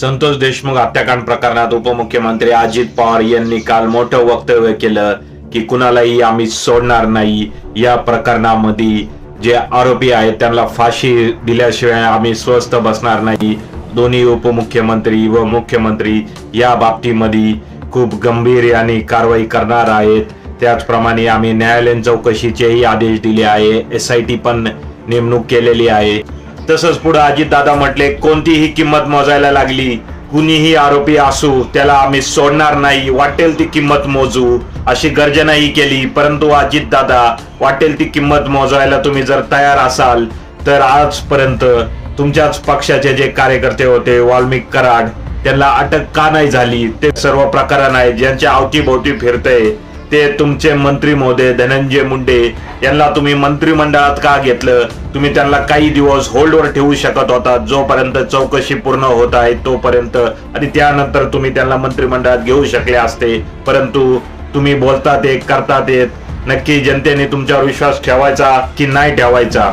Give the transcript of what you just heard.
संतोष देशमुख हत्याकांड प्रकरणात उपमुख्यमंत्री अजित पवार यांनी काल मोठं वक्तव्य केलं की कुणालाही आम्ही सोडणार नाही. या प्रकरणामध्ये जे आरोपी आहेत त्यांना फाशी दिल्याशिवाय आम्ही स्वस्थ बसणार नाही. दोन्ही उपमुख्यमंत्री व मुख्यमंत्री या बाबतीमध्ये खूप गंभीर आणि कारवाई करणार आहेत. त्याचप्रमाणे आम्ही न्यायालयीन चौकशीचेही आदेश दिले आहे. एस आय टी पण नेमणूक केलेली आहे. तसंच पुढे अजितदादा म्हटले कोणतीही किंमत मोजायला लागली कुणीही आरोपी असू त्याला आम्ही सोडणार नाही वाटेल ती किंमत मोजू अशी गर्जनाही केली. परंतु अजितदादा वाटेल ती किंमत मोजायला तुम्ही जर तयार असाल तर आजपर्यंत तुमच्याच पक्षाचे जे कार्यकर्ते होते वाल्मिक कराड त्यांना अटक का नाही झाली? ते सर्व प्रकरण आहे ज्यांच्या अवतीभोवती फिरतय. ते तुमचे मंत्री महोदय धनंजय मुंडे यांना तुम्ही मंत्रिमंडळात का घेतलं? तुम्ही त्यांना काही दिवस होल्डवर ठेवू शकत होता. जोपर्यंत चौकशी पूर्ण होत आहे तोपर्यंत. आणि त्यानंतर तुम्ही त्यांना मंत्रिमंडळात घेऊ शकले असते. परंतु तुम्ही बोलतात एक करतात येत नक्की जनतेने तुमच्यावर विश्वास ठेवायचा की नाही ठेवायचा?